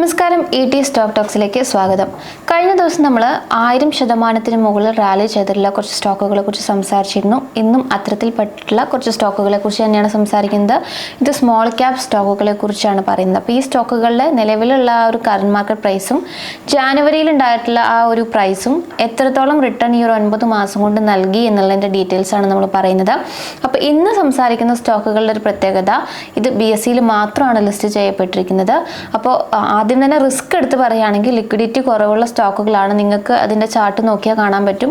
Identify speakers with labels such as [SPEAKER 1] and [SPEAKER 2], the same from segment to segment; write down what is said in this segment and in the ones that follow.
[SPEAKER 1] നമസ്കാരം E T stock ടോക്സിലേക്ക് സ്വാഗതം. കഴിഞ്ഞ ദിവസം നമ്മൾ ആയിരം ശതമാനത്തിന് മുകളിൽ റാലി ചെയ്തിട്ടുള്ള കുറച്ച് സ്റ്റോക്കുകളെ കുറിച്ച് സംസാരിച്ചിരുന്നു. ഇന്നും അത്തരത്തിൽപ്പെട്ടിട്ടുള്ള കുറച്ച് സ്റ്റോക്കുകളെ കുറിച്ച് തന്നെയാണ് സംസാരിക്കുന്നത്. ഇത് സ്മോൾ ക്യാപ് സ്റ്റോക്കുകളെ കുറിച്ചാണ് പറയുന്നത്. അപ്പോൾ ഈ സ്റ്റോക്കുകളിലെ നിലവിലുള്ള ആ ഒരു കറണ്ട് മാർക്കറ്റ് പ്രൈസും ജാനുവരിയിൽ ഉണ്ടായിട്ടുള്ള ആ ഒരു പ്രൈസും എത്രത്തോളം റിട്ടേൺ ഈ ഒരു ഒൻപത് മാസം കൊണ്ട് നൽകി എന്നുള്ളതിന്റെ ഡീറ്റെയിൽസ് ആണ് നമ്മൾ പറയുന്നത്. അപ്പോൾ ഇന്ന് സംസാരിക്കുന്ന സ്റ്റോക്കുകളുടെ ഒരു പ്രത്യേകത ഇത് ബി എസ് സിയിൽ മാത്രമാണ് ലിസ്റ്റ് ചെയ്യപ്പെട്ടിരിക്കുന്നത്. അപ്പോൾ ആദ്യം തന്നെ റിസ്ക് എടുത്ത് പറയുകയാണെങ്കിൽ ലിക്വിഡിറ്റി കുറവുള്ള സ്റ്റോക്കുകളാണ് നിങ്ങൾക്ക് അതിന്റെ ചാർട്ട് നോക്കിയാൽ കാണാൻ പറ്റും.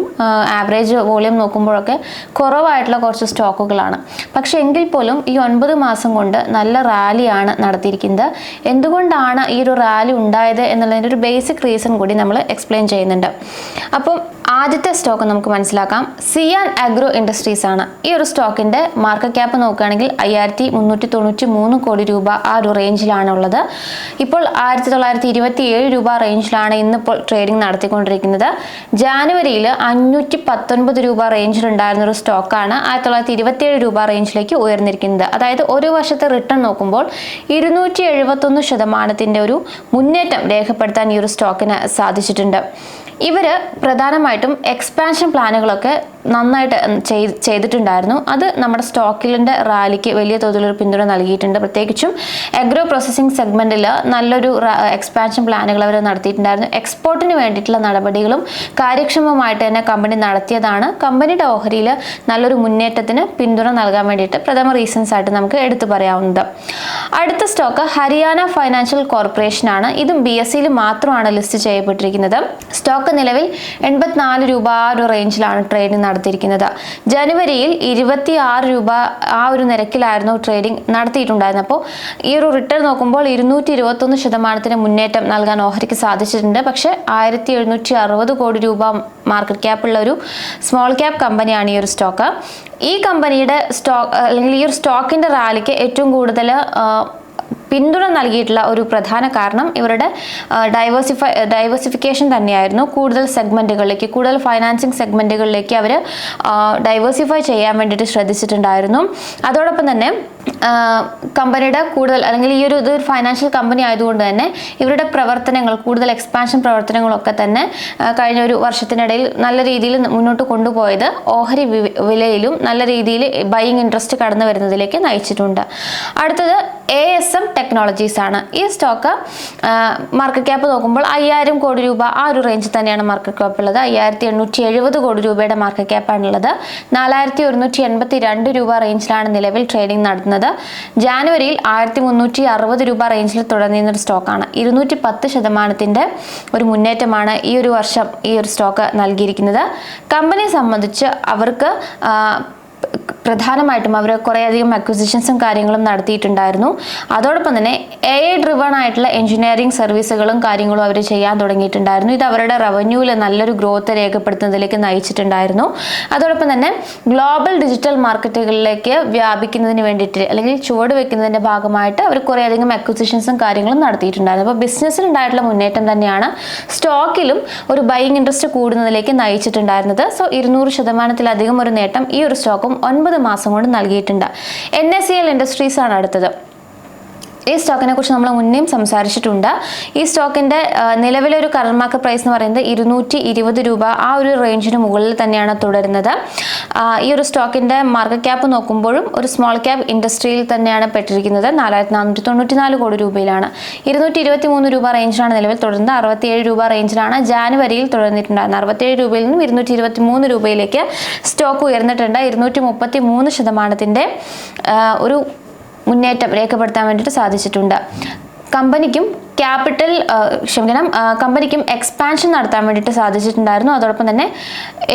[SPEAKER 1] ആവറേജ് വോളിയം നോക്കുമ്പോഴൊക്കെ കുറവായിട്ടുള്ള കുറച്ച് സ്റ്റോക്കുകളാണ്. പക്ഷേ എങ്കിൽ പോലും ഈ ഒൻപത് മാസം കൊണ്ട് നല്ല റാലിയാണ് നടത്തിയിരിക്കുന്നത്. എന്തുകൊണ്ടാണ് ഈ ഒരു റാലി ഉണ്ടായത് എന്നുള്ളതിന്റെ ഒരു ബേസിക് റീസൺ കൂടി നമ്മൾ എക്സ്പ്ലെയിൻ ചെയ്യുന്നുണ്ട്. അപ്പം ആദ്യത്തെ സ്റ്റോക്ക് നമുക്ക് മനസ്സിലാക്കാം. സിയാൻ അഗ്രോ ഇൻഡസ്ട്രീസ് ആണ്. ഈ ഒരു സ്റ്റോക്കിന്റെ മാർക്കറ്റ് ക്യാപ്പ് നോക്കുകയാണെങ്കിൽ അയ്യായിരത്തി മുന്നൂറ്റി തൊണ്ണൂറ്റി മൂന്ന് കോടി രൂപ ആ ഒരു റേഞ്ചിലാണ് ഉള്ളത്. ഇപ്പോൾ ആയിരത്തി തൊള്ളായിരത്തി ഇരുപത്തി ഏഴ് രൂപ റേഞ്ചിലാണ് ഇന്നിപ്പോൾ ട്രേഡിംഗ് നടത്തിക്കൊണ്ടിരിക്കുന്നത്. ജാനുവരിയിൽ അഞ്ഞൂറ്റി പത്തൊൻപത് രൂപ റേഞ്ചിലുണ്ടായിരുന്ന ഒരു സ്റ്റോക്കാണ് ആയിരത്തി തൊള്ളായിരത്തി ഇരുപത്തി ഏഴ് രൂപ റേഞ്ചിലേക്ക് ഉയർന്നിരിക്കുന്നത്. അതായത് ഒരു വർഷത്തെ റിട്ടേൺ നോക്കുമ്പോൾ ഇരുന്നൂറ്റി എഴുപത്തൊന്ന് ശതമാനത്തിന്റെ ഒരു മുന്നേറ്റം രേഖപ്പെടുത്താൻ ഈ ഒരു സ്റ്റോക്കിന് സാധിച്ചിട്ടുണ്ട്. ഇവർ പ്രധാനമായിട്ടും എക്സ്പാൻഷൻ പ്ലാനുകളൊക്കെ നന്നായിട്ട് ചെയ്- ചെയ്തിട്ടുണ്ടായിരുന്നു. അത് നമ്മുടെ സ്റ്റോക്കിലിന്റെ റാലിക്ക് വലിയ തോതിലൊരു പിന്തുണ നൽകിയിട്ടുണ്ട്. പ്രത്യേകിച്ചും അഗ്രോ പ്രോസസ്സിംഗ് സെഗ്മെന്റിൽ നല്ലൊരു എക്സ്പാൻഷൻ പ്ലാനുകൾ അവർ നടത്തിയിട്ടുണ്ടായിരുന്നു. എക്സ്പോർട്ടിന് വേണ്ടിയിട്ടുള്ള നടപടികളും കാര്യക്ഷമമായിട്ട് തന്നെ കമ്പനി നടത്തിയതാണ്. കമ്പനിയുടെ ഓഹരിയിൽ നല്ലൊരു മുന്നേറ്റത്തിന് പിന്തുണ നൽകാൻ വേണ്ടിയിട്ട് പ്രഥമ റീസൺസ് ആയിട്ട് നമുക്ക് എടുത്തു പറയാവുന്നത്. അടുത്ത സ്റ്റോക്ക് ഹരിയാന ഫൈനാൻഷ്യൽ കോർപ്പറേഷൻ ആണ് ഇതും ബി എസ് സിയിൽ മാത്രമാണ് ലിസ്റ്റ് ചെയ്യപ്പെട്ടിരിക്കുന്നത്. സ്റ്റോക്ക് നിലവിൽ എൺപത്തിനാല് രൂപ ഒരു റേഞ്ചിലാണ് ട്രേഡിംഗ് നടത്തിയിരിക്കുന്നത്. ജനുവരിയിൽ ഇരുപത്തി ആറ് രൂപ ആ ഒരു നിരക്കിലായിരുന്നു ട്രേഡിംഗ് നടത്തിയിട്ടുണ്ടായിരുന്നത്. അപ്പോൾ ഈ ഒരു റിട്ടേൺ നോക്കുമ്പോൾ ഇരുന്നൂറ്റി ഇരുപത്തൊന്ന് ശതമാനത്തിന് മുന്നേറ്റം നൽകാൻ ഓഹരിക്ക് സാധിച്ചിട്ടുണ്ട്. പക്ഷേ ആയിരത്തി എഴുന്നൂറ്റി അറുപത് കോടി രൂപ മാർക്കറ്റ് ക്യാപ്പുള്ള ഒരു സ്മോൾ ക്യാപ്പ് കമ്പനിയാണ് ഈ ഒരു സ്റ്റോക്ക് ഈ കമ്പനിയുടെ സ്റ്റോക്ക് അല്ലെങ്കിൽ ഈ ഒരു സ്റ്റോക്കിന്റെ റാലിക്ക് ഏറ്റവും കൂടുതൽ പിന്തുണ നൽകിയിട്ടുള്ള ഒരു പ്രധാന കാരണം ഇവരുടെ ഡൈവേഴ്സിഫൈ ഡൈവേഴ്സിഫിക്കേഷൻ തന്നെയായിരുന്നു. കൂടുതൽ സെഗ്മെന്റുകളിലേക്ക് കൂടുതൽ ഫൈനാൻസിങ് സെഗ്മെന്റുകളിലേക്ക് അവർ ഡൈവേഴ്സിഫൈ ചെയ്യാൻ വേണ്ടിയിട്ട് ശ്രദ്ധിച്ചിട്ടുണ്ടായിരുന്നു. അതോടൊപ്പം തന്നെ കമ്പനിയുടെ കൂടുതൽ അല്ലെങ്കിൽ ഈ ഒരു ഇത് ഫൈനാൻഷ്യൽ കമ്പനി ആയതുകൊണ്ട് തന്നെ ഇവരുടെ പ്രവർത്തനങ്ങൾ കൂടുതൽ എക്സ്പാൻഷൻ പ്രവർത്തനങ്ങളൊക്കെ തന്നെ കഴിഞ്ഞ ഒരു വർഷത്തിനിടയിൽ നല്ല രീതിയിൽ മുന്നോട്ട് കൊണ്ടുപോയത് ഓഹരി വിലയിലും നല്ല രീതിയിൽ ബൈയിങ് ഇൻട്രസ്റ്റ് കടന്നു വരുന്നതിലേക്ക് നയിച്ചിട്ടുണ്ട്. അടുത്തത് എ എസ് എം ടെക്നോളജീസ് ആണ്. ഈ സ്റ്റോക്ക് മാർക്കറ്റ് ക്യാപ്പ് നോക്കുമ്പോൾ അയ്യായിരം കോടി രൂപ ആ ഒരു റേഞ്ചിൽ തന്നെയാണ് മാർക്കറ്റ് ക്യാപ്പ് ഉള്ളത്. അയ്യായിരത്തി എണ്ണൂറ്റി എഴുപത് കോടി രൂപയുടെ മാർക്കറ്റ് ക്യാപ്പാണുള്ളത് നാലായിരത്തി ഒരുന്നൂറ്റി എൺപത്തി രണ്ട് രൂപ റേഞ്ചിലാണ് നിലവിൽ ട്രേഡിംഗ് നടത്തുന്നത്. ജാനുവരിയിൽ ആയിരത്തി മുന്നൂറ്റി അറുപത് രൂപ റേഞ്ചിൽ ഒരു സ്റ്റോക്കാണ് ഇരുന്നൂറ്റി പത്ത് ശതമാനത്തിന്റെ ഒരു മുന്നേറ്റമാണ് ഈ ഒരു വർഷം ഈ ഒരു സ്റ്റോക്ക് നൽകിയിരിക്കുന്നത്. കമ്പനിയെ സംബന്ധിച്ച് അവർക്ക് പ്രധാനമായിട്ടും അവർ കുറേയധികം അക്വിസിഷൻസും കാര്യങ്ങളും നടത്തിയിട്ടുണ്ടായിരുന്നു. അതോടൊപ്പം തന്നെ എ ഐ ഡ്രിവൺ ആയിട്ടുള്ള എഞ്ചിനീയറിംഗ് സർവീസുകളും കാര്യങ്ങളും അവർ ചെയ്യാൻ തുടങ്ങിയിട്ടുണ്ടായിരുന്നു. ഇത് അവരുടെ റവന്യൂവിൽ നല്ലൊരു ഗ്രോത്ത് രേഖപ്പെടുത്തുന്നതിലേക്ക് നയിച്ചിട്ടുണ്ടായിരുന്നു. അതോടൊപ്പം തന്നെ ഗ്ലോബൽ ഡിജിറ്റൽ മാർക്കറ്റുകളിലേക്ക് വ്യാപിക്കുന്നതിന് വേണ്ടിയിട്ട് അല്ലെങ്കിൽ ചുവട് വെക്കുന്നതിന്റെ ഭാഗമായിട്ട് അവർ കുറേയധികം അക്വിസിഷൻസും കാര്യങ്ങളും നടത്തിയിട്ടുണ്ടായിരുന്നു. അപ്പോൾ ബിസിനസ്സിലുണ്ടായിട്ടുള്ള മുന്നേറ്റം തന്നെയാണ് സ്റ്റോക്കിലും ഒരു ബൈയിങ് ഇൻട്രസ്റ്റ് കൂടുന്നതിലേക്ക് നയിച്ചിട്ടുണ്ടായിരുന്നത്. സോ ഇരുന്നൂറ് ശതമാനത്തിലധികം ഒരു നേട്ടം ഈ ഒരു സ്റ്റോക്കും ഒൻപത് മാസം കൊണ്ട് നൽകിയിട്ടുണ്ട്. N S C L industries ആണ് അടുത്തത്. ഈ സ്റ്റോക്കിനെ കുറിച്ച് നമ്മൾ മുന്നേയും സംസാരിച്ചിട്ടുണ്ട്. ഈ സ്റ്റോക്കിന്റെ നിലവിലെ ഒരു കറൻ മാർക്കറ്റ് പ്രൈസ് എന്ന് പറയുന്നത് ഇരുന്നൂറ്റി ഇരുപത് രൂപ ആ ഒരു റേഞ്ചിന് മുകളിൽ തന്നെയാണ് തുടരുന്നത്. ഈ ഒരു സ്റ്റോക്കിന്റെ മാർക്കറ്റ് ക്യാപ്പ് നോക്കുമ്പോഴും ഒരു സ്മോൾ ക്യാപ്പ് ഇൻഡസ്ട്രിയിൽ തന്നെയാണ് പെട്ടിരിക്കുന്നത്. നാലായിരത്തി നാനൂറ്റി തൊണ്ണൂറ്റി നാല് കോടി രൂപയിലാണ്. ഇരുന്നൂറ്റി ഇരുപത്തി മൂന്ന് രൂപ റേഞ്ചിലാണ് നിലവിൽ തുടരുന്നത്. അറുപത്തിയേഴ് രൂപ റേഞ്ചിലാണ് ജാനുവരിയിൽ തുടർന്നിട്ടുണ്ടായിരുന്നത്. അറുപത്തിയേഴ് രൂപയിൽ നിന്നും ഇരുന്നൂറ്റി ഇരുപത്തി മൂന്ന് രൂപയിലേക്ക് സ്റ്റോക്ക് ഉയർന്നിട്ടുണ്ട്. ഇരുന്നൂറ്റി മുപ്പത്തി മൂന്ന് ശതമാനത്തിന്റെ ഒരു മുന്നേറ്റം രേഖപ്പെടുത്താൻ വേണ്ടിയിട്ട് സാധിച്ചിട്ടുണ്ട്. കമ്പനിക്കും ക്യാപിറ്റൽ ക്ഷമിക്കണം കമ്പനിക്കും എക്സ്പാൻഷൻ നടത്താൻ വേണ്ടിയിട്ട് സാധിച്ചിട്ടുണ്ടായിരുന്നു. അതോടൊപ്പം തന്നെ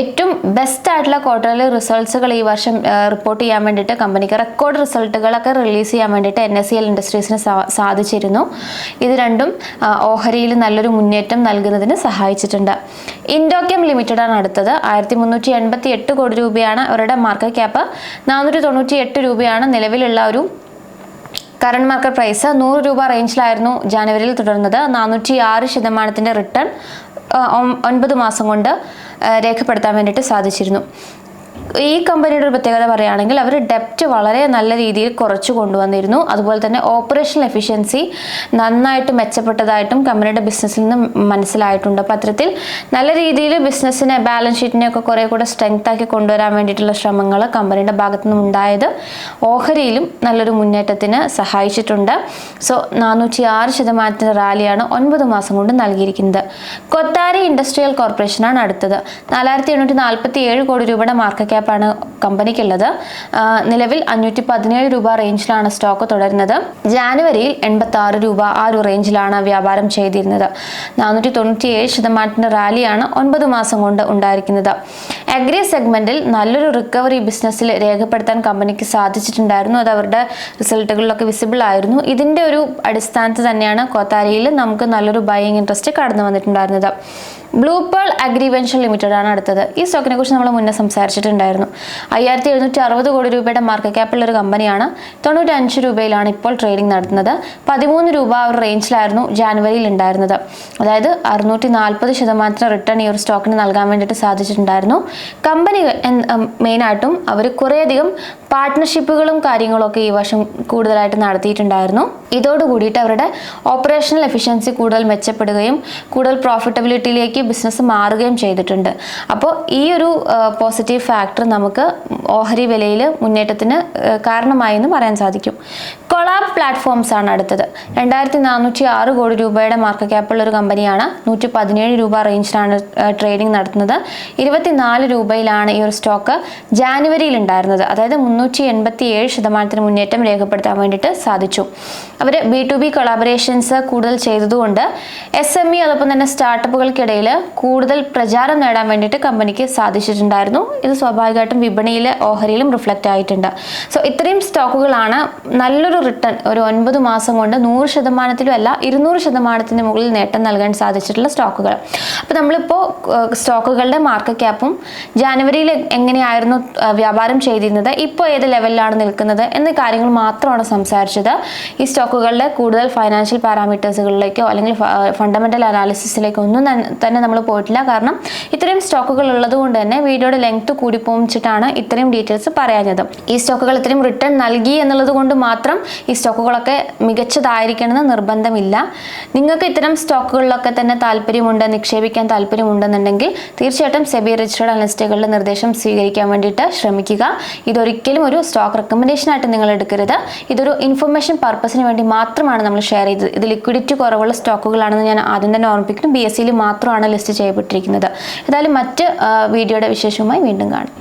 [SPEAKER 1] ഏറ്റവും ബെസ്റ്റ് ആയിട്ടുള്ള ക്വാർട്ടർലി റിസൾട്ട്സുകൾ ഈ വർഷം റിപ്പോർട്ട് ചെയ്യാൻ വേണ്ടിയിട്ട് കമ്പനിക്ക് റെക്കോർഡ് റിസൾട്ടുകളൊക്കെ റിലീസ് ചെയ്യാൻ വേണ്ടിയിട്ട് എൻ എസ് സി എൽ ഇൻഡസ്ട്രീസിന് സാധിച്ചിരുന്നു. ഇത് രണ്ടും ഓഹരിയിൽ നല്ലൊരു മുന്നേറ്റം നൽകുന്നതിന് സഹായിച്ചിട്ടുണ്ട്. ഇൻഡോക്യം ലിമിറ്റഡാണ് അടുത്തത്. ആയിരത്തി മുന്നൂറ്റി എൺപത്തി എട്ട് കോടി രൂപയാണ് അവരുടെ മാർക്കറ്റ് ക്യാപ്പ് നാനൂറ്റി തൊണ്ണൂറ്റി എട്ട് രൂപയാണ് നിലവിലുള്ള ഒരു കറണ്ട് മാർക്കറ്റ് പ്രൈസ് നൂറ് രൂപ റേഞ്ചിലായിരുന്നു ജാനുവരിയിൽ തുടർന്നത്. നാനൂറ്റി ആറ് ശതമാനത്തിന്റെ റിട്ടേൺ ഒൻപത് മാസം കൊണ്ട് രേഖപ്പെടുത്താൻ വേണ്ടിയിട്ട് സാധിച്ചിരുന്നു. ഈ കമ്പനിയുടെ ഒരു പ്രത്യേകത പറയുകയാണെങ്കിൽ അവർ ഡെപ്റ്റ് വളരെ നല്ല രീതിയിൽ കുറച്ച് കൊണ്ടുവന്നിരുന്നു. അതുപോലെ തന്നെ ഓപ്പറേഷണൽ എഫിഷ്യൻസി നന്നായിട്ട് മെച്ചപ്പെട്ടതായിട്ടും കമ്പനിയുടെ ബിസിനസ്സിൽ നിന്ന് മനസ്സിലായിട്ടുണ്ട്. പത്രത്തിൽ നല്ല രീതിയിൽ ബിസിനസ്സിനെ ബാലൻസ് ഷീറ്റിനെ ഒക്കെ കുറേ കൂടെ സ്ട്രെങ്ത് ആക്കി കൊണ്ടുവരാൻ വേണ്ടിയിട്ടുള്ള ശ്രമങ്ങൾ കമ്പനിയുടെ ഭാഗത്തു നിന്നും ഉണ്ടായത് ഓഹരിയിലും നല്ലൊരു മുന്നേറ്റത്തിന് സഹായിച്ചിട്ടുണ്ട്. സോ നാനൂറ്റി ആറ് ശതമാനത്തിന്റെ റാലിയാണ് ഒൻപത് മാസം കൊണ്ട് നൽകിയിരിക്കുന്നത്. കൊത്താരി ഇൻഡസ്ട്രിയൽ കോർപ്പറേഷനാണ് അടുത്തത്. നാലായിരത്തി എണ്ണൂറ്റി നാൽപ്പത്തി ഏഴ് കോടി രൂപയുടെ മാർക്കറ്റ് ക്യാപ്പാണ് കമ്പനിക്കുള്ളത്. നിലവിൽ അഞ്ഞൂറ്റി പതിനേഴ് രൂപ റേഞ്ചിലാണ് സ്റ്റോക്ക് തുടരുന്നത്. ജാനുവരിയിൽ എൺപത്തി ആറ് രൂപ ആ ഒരു റേഞ്ചിലാണ് വ്യാപാരം ചെയ്തിരുന്നത്. നാനൂറ്റി തൊണ്ണൂറ്റി ഏഴ് ശതമാനത്തിന്റെ റാലിയാണ് ഒൻപത് മാസം കൊണ്ട് ഉണ്ടായിരിക്കുന്നത്. അഗ്രി സെഗ്മെന്റിൽ നല്ലൊരു റിക്കവറി ബിസിനസ്സിൽ രേഖപ്പെടുത്താൻ കമ്പനിക്ക് സാധിച്ചിട്ടുണ്ടായിരുന്നു. അത് അവരുടെ റിസൾട്ടുകളിലൊക്കെ വിസിബിൾ ആയിരുന്നു. ഇതിന്റെ ഒരു അടിസ്ഥാനത്ത് തന്നെയാണ് കോത്താരിയിൽ നമുക്ക് നല്ലൊരു ബൈയിങ് ഇൻട്രസ്റ്റ് കടന്നു വന്നിട്ടുണ്ടായിരുന്നത്. ബ്ലൂ പേൾ അഗ്രിവെൻഷൻ ലിമിറ്റഡ് ആണ് അടുത്തത്. ഈ സ്റ്റോക്കിനെ കുറിച്ച് നമ്മൾ മുന്നേ സംസാരിച്ചിട്ടുണ്ടായിരുന്നു. അയ്യായിരത്തി എഴുന്നൂറ്റി അറുപത് കോടി രൂപയുടെ മാർക്കറ്റ് ക്യാപ്പുള്ള ഒരു കമ്പനിയാണ് തൊണ്ണൂറ്റി അഞ്ച് രൂപയിലാണ് ഇപ്പോൾ ട്രേഡിംഗ് നടത്തുന്നത്. പതിമൂന്ന് രൂപ ഒരു റേഞ്ചിലായിരുന്നു ജാനുവരിയിൽ ഉണ്ടായിരുന്നത്. അതായത് അറുന്നൂറ്റി നാൽപ്പത് ശതമാനത്തിന് റിട്ടേൺ ഈ ഒരു സ്റ്റോക്കിന് നൽകാൻ വേണ്ടിയിട്ട് സാധിച്ചിട്ടുണ്ടായിരുന്നു. കമ്പനി മെയിനായിട്ടും അവർ കുറേയധികം പാർട്ട്ണർഷിപ്പുകളും കാര്യങ്ങളൊക്കെ ഈ വർഷം കൂടുതലായിട്ട് നടത്തിയിട്ടുണ്ടായിരുന്നു. ഇതോട് കൂടിയിട്ട് അവരുടെ ഓപ്പറേഷണൽ എഫിഷ്യൻസി കൂടുതൽ മെച്ചപ്പെടുകയും കൂടുതൽ പ്രോഫിറ്റബിലിറ്റിയിലേക്ക് ബിസിനസ് മാറുകയും ചെയ്തിട്ടുണ്ട്. അപ്പോൾ ഈ ഒരു പോസിറ്റീവ് ഫാക്ടർ നമുക്ക് ഓഹരി വിലയിൽ മുന്നേറ്റത്തിന് കാരണമായി എന്ന് പറയാൻ സാധിക്കും. കൊളാബ് പ്ലാറ്റ്ഫോംസ് ആണ് അടുത്തത്. രണ്ടായിരത്തി നാനൂറ്റി ആറ് കോടി രൂപയുടെ മാർക്കറ്റ് ക്യാപ്പുള്ള ഒരു കമ്പനിയാണ്. നൂറ്റി പതിനേഴ് രൂപ റേഞ്ചിലാണ് ട്രേഡിംഗ് നടത്തുന്നത്. ഇരുപത്തിനാല് രൂപയിലാണ് ഈ ഒരു സ്റ്റോക്ക് ജാനുവരിയിൽ ഉണ്ടായിരുന്നത്. അതായത് മുന്നൂറ്റി എൺപത്തി ഏഴ് ശതമാനത്തിന് മുന്നേറ്റം രേഖപ്പെടുത്താൻ വേണ്ടിയിട്ട് സാധിച്ചു. അവർ ബി ടു ബി കൊളാബറേഷൻസ് കൂടുതൽ ചെയ്തതുകൊണ്ട് എസ് എം ഇ അതോടൊപ്പം തന്നെ സ്റ്റാർട്ടപ്പുകൾക്കിടയിൽ കൂടുതൽ പ്രചാരം നേടാൻ വേണ്ടിയിട്ട് കമ്പനിക്ക് സാധിച്ചിട്ടുണ്ടായിരുന്നു. ഇത് സ്വാഭാവികമായിട്ടും വിപണിയിലെ ഓഹരിയിലും റിഫ്ലക്റ്റ് ആയിട്ടുണ്ട്. സോ ഇത്രയും സ്റ്റോക്കുകളാണ് നല്ലൊരു റിട്ടേൺ ഒരു ഒൻപത് മാസം കൊണ്ട് നൂറ് ശതമാനത്തിലും അല്ല ഇരുന്നൂറ് ശതമാനത്തിന് മുകളിൽ നേട്ടം നൽകാൻ സാധിച്ചിട്ടുള്ള സ്റ്റോക്കുകൾ അപ്പോൾ നമ്മളിപ്പോൾ സ്റ്റോക്കുകളുടെ മാർക്കറ്റ് ക്യാപ്പും ജാനുവരിയിൽ എങ്ങനെയായിരുന്നു വ്യാപാരം ചെയ്തിരുന്നത്? ഇപ്പോൾ ഏത് ലെവലിലാണ് നിൽക്കുന്നത് എന്ന കാര്യങ്ങൾ മാത്രമാണ് സംസാരിച്ചത്. ഈ സ്റ്റോക്കുകളുടെ കൂടുതൽ ഫൈനാൻഷ്യൽ പാരാമീറ്റേഴ്സുകളിലേക്കോ അല്ലെങ്കിൽ ഫണ്ടമെന്റൽ അനാലിസിസിലേക്കോ ഒന്നും തന്നെ- തന്നെ നമ്മൾ പോയിട്ടില്ല. കാരണം ഇത്രയും സ്റ്റോക്കുകൾ ഉള്ളത് കൊണ്ട് തന്നെ വീഡിയോയുടെ ലെങ്ത് കൂടി പോമിച്ചിട്ടാണ് ഇത്രയും ഡീറ്റെയിൽസ് പറയാഞ്ഞത്. ഈ സ്റ്റോക്കുകൾ ഇത്രയും റിട്ടേൺ നൽകി എന്നുള്ളത് കൊണ്ട് മാത്രം ഈ സ്റ്റോക്കുകളൊക്കെ മികച്ചതായിരിക്കണമെന്ന് നിർബന്ധമില്ല. നിങ്ങൾക്ക് ഇത്തരം സ്റ്റോക്കുകളിലൊക്കെ തന്നെ താല്പര്യമുണ്ട് നിക്ഷേപിക്കാൻ താല്പര്യമുണ്ടെന്നുണ്ടെങ്കിൽ തീർച്ചയായിട്ടും സെബി രജിസ്റ്റേഡ് അനലിസ്റ്റുകളുടെ നിർദ്ദേശം സ്വീകരിക്കാൻ വേണ്ടിയിട്ട് ശ്രമിക്കുക. ഇതൊരിക്കലും ഒരു സ്റ്റോക്ക് റെക്കമെൻഡേഷൻ ആയിട്ട് നിങ്ങൾ എടുക്കരുത്. ഇതൊരു ഇൻഫർമേഷൻ പർപ്പസിന് വേണ്ടി മാത്രമാണ് നമ്മൾ ഷെയർ ചെയ്തത്. ഇത് ലിക്വിഡിറ്റി കുറവുള്ള സ്റ്റോക്കുകളാണെന്ന് ഞാൻ ആദ്യം തന്നെ ഓർമ്മിപ്പിക്കുന്നു. ബി എസ് സിയിൽ മാത്രമാണ് ലിസ്റ്റ് ചെയ്യപ്പെട്ടിരിക്കുന്നത്. ഏതായാലും മറ്റ് വീഡിയോയുടെ വിശേഷവുമായി വീണ്ടും കാണാം.